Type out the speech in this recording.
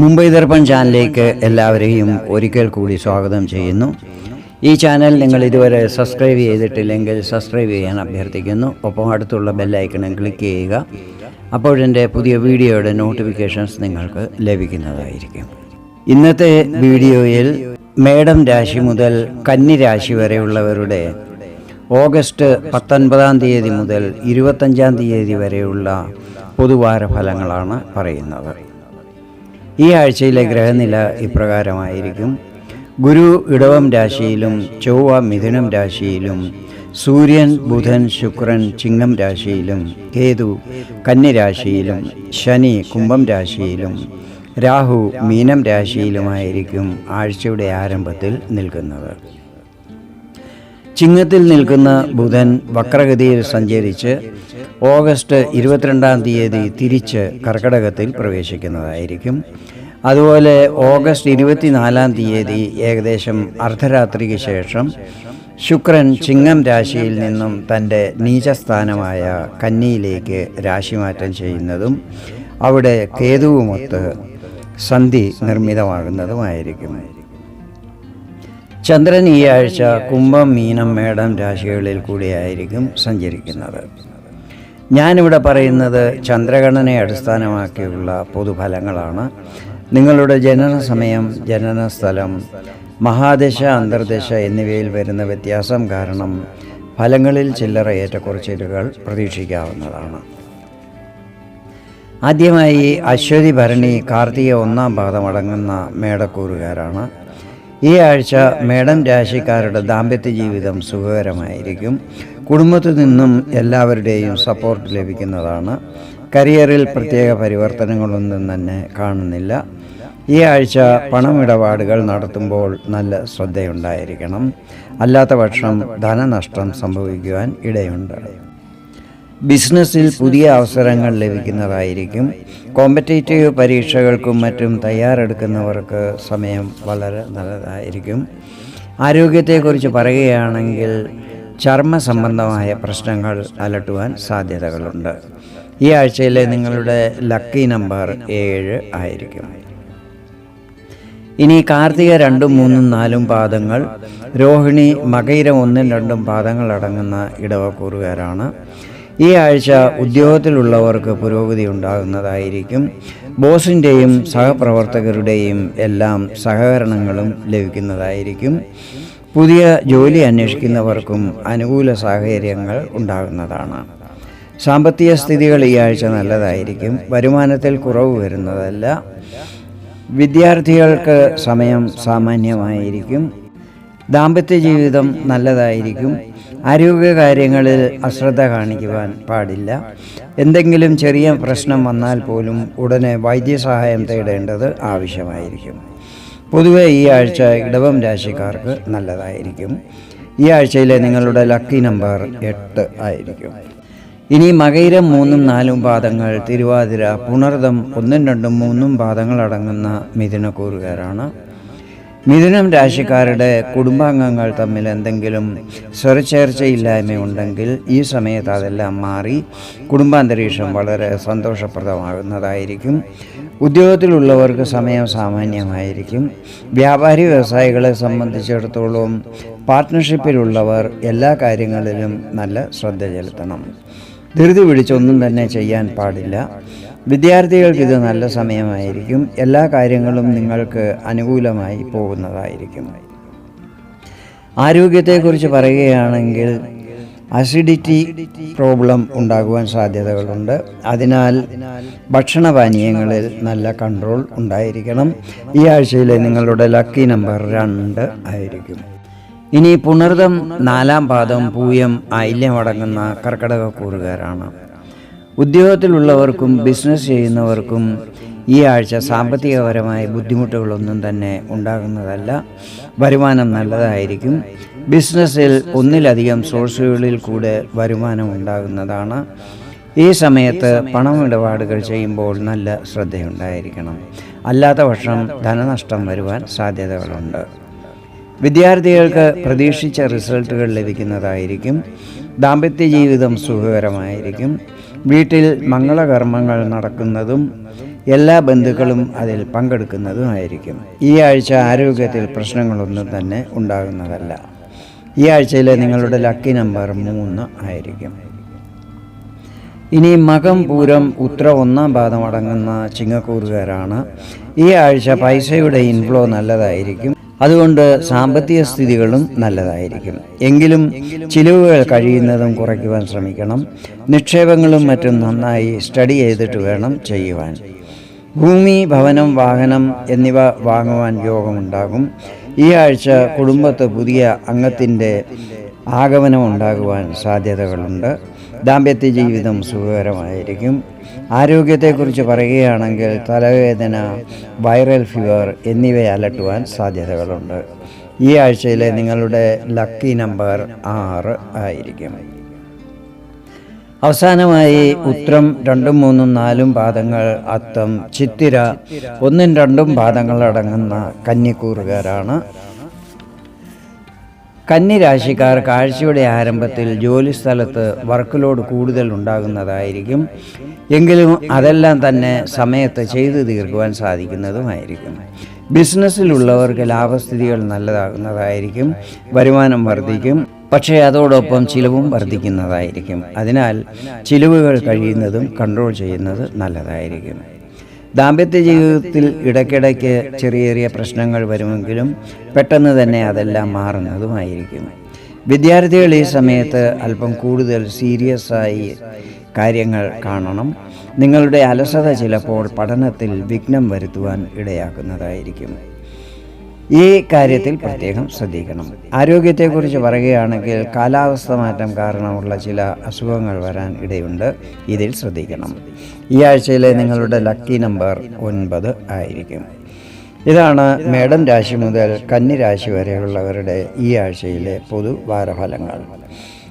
മുംബൈ ദർപ്പൺ ചാനലിലേക്ക് എല്ലാവരെയും ഒരിക്കൽ കൂടി സ്വാഗതം ചെയ്യുന്നു. ഈ ചാനൽ നിങ്ങൾ ഇതുവരെ സബ്സ്ക്രൈബ് ചെയ്തിട്ടില്ലെങ്കിൽ സബ്സ്ക്രൈബ് ചെയ്യാൻ അഭ്യർത്ഥിക്കുന്നു. ഒപ്പം അടുത്തുള്ള ബെല്ലൈക്കണും ക്ലിക്ക് ചെയ്യുക. അപ്പോഴെന്റെ പുതിയ വീഡിയോയുടെ നോട്ടിഫിക്കേഷൻസ് നിങ്ങൾക്ക് ലഭിക്കുന്നതായിരിക്കും. ഇന്നത്തെ വീഡിയോയിൽ മേഡം രാശി മുതൽ കന്നി രാശി വരെയുള്ളവരുടെ ഓഗസ്റ്റ് പത്തൊൻപതാം തീയതി മുതൽ ഇരുപത്തഞ്ചാം തീയതി വരെയുള്ള പൊതുവാര ഫലങ്ങളാണ് പറയുന്നത്. ഈ ആഴ്ചയിലെ ഗ്രഹനില ഇപ്രകാരമായിരിക്കും. ഗുരു ഇടവം രാശിയിലും ചൊവ്വ മിഥുനം രാശിയിലും സൂര്യൻ ബുധൻ ശുക്രൻ ചിങ്ങം രാശിയിലും കേതു കന്നിരാശിയിലും ശനി കുംഭം രാശിയിലും രാഹു മീനം രാശിയിലുമായിരിക്കും ആഴ്ചയുടെ ആരംഭത്തിൽ നിൽക്കുന്നത്. ചിങ്ങത്തിൽ നിൽക്കുന്ന ബുധൻ വക്രഗതിയിൽ സഞ്ചരിച്ച് ഓഗസ്റ്റ് ഇരുപത്തിരണ്ടാം തീയതി തിരിച്ച് കർക്കടകത്തിൽ പ്രവേശിക്കുന്നതായിരിക്കും. അതുപോലെ ഓഗസ്റ്റ് ഇരുപത്തിനാലാം തീയതി ഏകദേശം അർദ്ധരാത്രിക്ക് ശേഷം ശുക്രൻ ചിങ്ങം രാശിയിൽ നിന്നും തന്റെ നീചസ്ഥാനമായ കന്നിയിലേക്ക് രാശിമാറ്റം ചെയ്യുന്നതും അവിടെ കേതുവുമൊത്ത് സന്ധി നിർമ്മിതമാകുന്നതുമായിരിക്കും. ചന്ദ്രൻ ഈ ആഴ്ച കുംഭം മീനം മേടം രാശികളിൽ കൂടിയായിരിക്കും സഞ്ചരിക്കുന്നത്. ഞാനിവിടെ പറയുന്നത് ചന്ദ്രഗണനയെ അടിസ്ഥാനമാക്കിയുള്ള പൊതുഫലങ്ങളാണ്. നിങ്ങളുടെ ജനന സമയം ജനന സ്ഥലം മഹാദശ അന്തർദശ എന്നിവയിൽ വരുന്ന വ്യത്യാസം കാരണം ഫലങ്ങളിൽ ചില്ലറ ഏറ്റക്കുറച്ചിലുകൾ പ്രതീക്ഷിക്കാവുന്നതാണ്. ആദ്യമായി അശ്വതി ഭരണി കാർത്തിക ഒന്നാം പാദമടങ്ങുന്ന മേടക്കൂറുകാരാണ്. ഈ ആഴ്ച മേഡം രാശിക്കാരുടെ ദാമ്പത്യ ജീവിതം സുഖകരമായിരിക്കും. കുടുംബത്തിൽ നിന്നും എല്ലാവരുടെയും സപ്പോർട്ട് ലഭിക്കുന്നതാണ്. കരിയറിൽ പ്രത്യേക പരിവർത്തനങ്ങളൊന്നും തന്നെ കാണുന്നില്ല. ഈ ആഴ്ച പണമിടപാടുകൾ നടത്തുമ്പോൾ നല്ല ശ്രദ്ധയുണ്ടായിരിക്കണം. അല്ലാത്ത പക്ഷം ധനനഷ്ടം സംഭവിക്കുവാൻ ഇടയുണ്ട്. ബിസിനസ്സിൽ പുതിയ അവസരങ്ങൾ ലഭിക്കുന്നതായിരിക്കും. കോമ്പറ്റേറ്റീവ് പരീക്ഷകൾക്കും മറ്റും തയ്യാറെടുക്കുന്നവർക്ക് സമയം വളരെ നല്ലതായിരിക്കും. ആരോഗ്യത്തെക്കുറിച്ച് പറയുകയാണെങ്കിൽ ചർമ്മ സംബന്ധമായ പ്രശ്നങ്ങൾ അലട്ടുവാൻ സാധ്യതകളുണ്ട്. ഈ ആഴ്ചയിലെ നിങ്ങളുടെ ലക്കി നമ്പർ ഏഴ് ആയിരിക്കും. ഇനി കാർത്തിക രണ്ടും മൂന്നും നാലും പാദങ്ങൾ രോഹിണി മകയിര ഒന്നും രണ്ടും പാദങ്ങൾ അടങ്ങുന്ന ഇടവക്കൂറുകാരാണ്. ഈ ആഴ്ച ഉദ്യോഗത്തിലുള്ളവർക്ക് പുരോഗതി ഉണ്ടാകുന്നതായിരിക്കും. ബോസിന്റെയും സഹപ്രവർത്തകരുടെയും എല്ലാം സഹകരണങ്ങളും ലഭിക്കുന്നതായിരിക്കും. പുതിയ ജോലി അന്വേഷിക്കുന്നവർക്കും അനുകൂല സാഹചര്യങ്ങൾ ഉണ്ടാകുന്നതാണ്. സാമ്പത്തിക സ്ഥിതികൾ ഈ ആഴ്ച നല്ലതായിരിക്കും. വരുമാനത്തിൽ കുറവ് വരുന്നതല്ല. വിദ്യാർത്ഥികൾക്ക് സമയം സാമാന്യമായിരിക്കും. ദാമ്പത്യ ജീവിതം നല്ലതായിരിക്കും. ആരോഗ്യകാര്യങ്ങളിൽ അശ്രദ്ധ കാണിക്കുവാൻ പാടില്ല. എന്തെങ്കിലും ചെറിയ പ്രശ്നം വന്നാൽ പോലും ഉടനെ വൈദ്യസഹായം തേടേണ്ടത് ആവശ്യമായിരിക്കും. പൊതുവെ ഈ ആഴ്ച ഇടവം രാശിക്കാർക്ക് നല്ലതായിരിക്കും. ഈ ആഴ്ചയിലെ നിങ്ങളുടെ ലക്കി നമ്പർ എട്ട് ആയിരിക്കും. ഇനി മകയിരം മൂന്നും നാലും പാദങ്ങൾ തിരുവാതിര പുണർദം ഒന്നും രണ്ടും മൂന്നും പാദങ്ങൾ അടങ്ങുന്ന മിഥുനക്കൂറുകാരാണ്. മിഥുനം രാശിക്കാരുടെ കുടുംബാംഗങ്ങൾ തമ്മിൽ എന്തെങ്കിലും സ്വരച്ചേർച്ചയില്ലായ്മയുണ്ടെങ്കിൽ ഈ സമയത്ത് അതെല്ലാം മാറി കുടുംബാന്തരീക്ഷം വളരെ സന്തോഷപ്രദമാകുന്നതായിരിക്കും. ഉദ്യോഗത്തിലുള്ളവർക്ക് സമയം സാമാന്യമായിരിക്കും. വ്യാപാരി വ്യവസായികളെ സംബന്ധിച്ചിടത്തോളം പാർട്ട്ണർഷിപ്പിലുള്ളവർ എല്ലാ കാര്യങ്ങളിലും നല്ല ശ്രദ്ധ ചെലുത്തണം. ധൃതി പിടിച്ചൊന്നും തന്നെ ചെയ്യാൻ പാടില്ല. വിദ്യാർത്ഥികൾക്ക് ഇത് നല്ല സമയമായിരിക്കും. എല്ലാ കാര്യങ്ങളും നിങ്ങൾക്ക് അനുകൂലമായി പോകുന്നതായിരിക്കും. ആരോഗ്യത്തെക്കുറിച്ച് പറയുകയാണെങ്കിൽ അസിഡിറ്റി പ്രോബ്ലം ഉണ്ടാകുവാൻ സാധ്യതകളുണ്ട്. അതിനാൽ ഭക്ഷണപാനീയങ്ങളിൽ നല്ല കൺട്രോൾ ഉണ്ടായിരിക്കണം. ഈ ആഴ്ചയിലെ നിങ്ങളുടെ ലക്കി നമ്പർ രണ്ട് ആയിരിക്കും. ഇനി പുണർതം നാലാം പാദം പൂയം ഐല്യമടങ്ങുന്ന കർക്കടക കൂറുകാരാണ് ഉദ്യോഗത്തിലുള്ളവർക്കും ബിസിനസ് ചെയ്യുന്നവർക്കും ഈ ആഴ്ച സാമ്പത്തികപരമായ ബുദ്ധിമുട്ടുകളൊന്നും തന്നെ ഉണ്ടാകുന്നതല്ല. വരുമാനം നല്ലതായിരിക്കും. ബിസിനസ്സിൽ ഒന്നിലധികം സോഴ്സുകളിൽ കൂടെ വരുമാനം ഉണ്ടാകുന്നതാണ്. ഈ സമയത്ത് പണമിടപാടുകൾ ചെയ്യുമ്പോൾ നല്ല ശ്രദ്ധയുണ്ടായിരിക്കണം. അല്ലാത്ത പക്ഷം ധനനഷ്ടം വരുവാൻ സാധ്യതകളുണ്ട്. വിദ്യാർത്ഥികൾക്ക് പ്രതീക്ഷിച്ച റിസൾട്ടുകൾ ലഭിക്കുന്നതായിരിക്കും. ദാമ്പത്യ ജീവിതം സുഖകരമായിരിക്കും. വീട്ടിൽ മംഗളകർമ്മങ്ങൾ നടക്കുന്നതും എല്ലാ ബന്ധുക്കളും അതിൽ പങ്കെടുക്കുന്നതുമായിരിക്കും. ഈ ആഴ്ച ആരോഗ്യത്തിൽ പ്രശ്നങ്ങളൊന്നും തന്നെ ഉണ്ടാകുന്നതല്ല. ഈ ആഴ്ചയിലെ നിങ്ങളുടെ ലക്കി നമ്പർ മൂന്ന് ആയിരിക്കും. ഇനി മകം പൂരം ഉത്ര ഒന്നാം പാദം അടങ്ങുന്ന ചിങ്ങക്കൂറുകാരാണ്. ഈ ആഴ്ച പൈസയുടെ ഇൻഫ്ലോ നല്ലതായിരിക്കും. അതുകൊണ്ട് സാമ്പത്തിക സ്ഥിതികളും നല്ലതായിരിക്കും. എങ്കിലും ചിലവുകൾ കഴിയുന്നതും കുറയ്ക്കുവാൻ ശ്രമിക്കണം. നിക്ഷേപങ്ങളും മറ്റും നന്നായി സ്റ്റഡി ചെയ്തിട്ട് വേണം ചെയ്യുവാൻ. ഭൂമി ഭവനം വാഹനം എന്നിവ വാങ്ങുവാൻ യോഗമുണ്ടാകും. ഈ ആഴ്ച കുടുംബത്ത് പുതിയ അംഗത്തിന്റെ ആഗമനം ഉണ്ടാകുവാൻ സാധ്യതകളുണ്ട്. ദാമ്പത്യ ജീവിതം സുഖകരമായിരിക്കും. ആരോഗ്യത്തെക്കുറിച്ച് പറയുകയാണെങ്കിൽ തലവേദന വൈറൽ ഫീവർ എന്നിവ അലട്ടുവാൻ സാധ്യതകളുണ്ട്. ഈ ആഴ്ചയിലെ നിങ്ങളുടെ ലക്കി നമ്പർ ആറ് ആയിരിക്കും. അവസാനമായി ഉത്രം രണ്ടും മൂന്നും നാലും പാദങ്ങൾ അത്തം ചിത്തിര ഒന്നും രണ്ടും പാദങ്ങൾ അടങ്ങുന്ന കന്നിക്കൂറുകാരാണ്. കന്നിരാശിക്കാർ കാഴ്ചയുടെ ആരംഭത്തിൽ ജോലിസ്ഥലത്ത് വർക്ക് ലോഡ് കൂടുതൽ ഉണ്ടാകുന്നതായിരിക്കും. എങ്കിലും അതെല്ലാം തന്നെ സമയത്ത് ചെയ്തു തീർക്കുവാൻ സാധിക്കുന്നതുമായിരിക്കും. ബിസിനസ്സിലുള്ളവർക്ക് ലാഭസ്ഥിതികൾ നല്ലതാകുന്നതായിരിക്കും. വരുമാനം വർദ്ധിക്കും. പക്ഷേ അതോടൊപ്പം ചിലവും വർദ്ധിക്കുന്നതായിരിക്കും. അതിനാൽ ചിലവുകൾ കഴിയുന്നതും കൺട്രോൾ ചെയ്യുന്നത് നല്ലതായിരിക്കും. ദാമ്പത്യ ജീവിതത്തിൽ ഇടയ്ക്കിടയ്ക്ക് ചെറിയ ചെറിയ പ്രശ്നങ്ങൾ വരുമെങ്കിലും പെട്ടെന്ന് തന്നെ അതെല്ലാം മാറുന്നതുമായിരിക്കും. വിദ്യാർത്ഥികൾ ഈ സമയത്ത് അല്പം കൂടുതൽ സീരിയസ് ആയി കാര്യങ്ങൾ കാണണം. നിങ്ങളുടെ അലസത ചിലപ്പോൾ പഠനത്തിൽ വിഘ്നം വരുത്തുവാൻ ഇടയാക്കുന്നതായിരിക്കും. ഈ കാര്യത്തിൽ പ്രത്യേകം ശ്രദ്ധിക്കണം. ആരോഗ്യത്തെക്കുറിച്ച് പറയുകയാണെങ്കിൽ കാലാവസ്ഥ മാറ്റം കാരണമുള്ള ചില അസുഖങ്ങൾ വരാൻ ഇടയുണ്ട്. ഇതിൽ ശ്രദ്ധിക്കണം. ഈ ആഴ്ചയിലെ നിങ്ങളുടെ ലക്കി നമ്പർ ഒൻപത് ആയിരിക്കും. ഇതാണ് മേടം രാശി മുതൽ കന്നി രാശി വരെയുള്ളവരുടെ ഈ ആഴ്ചയിലെ പൊതു വാരഫലങ്ങൾ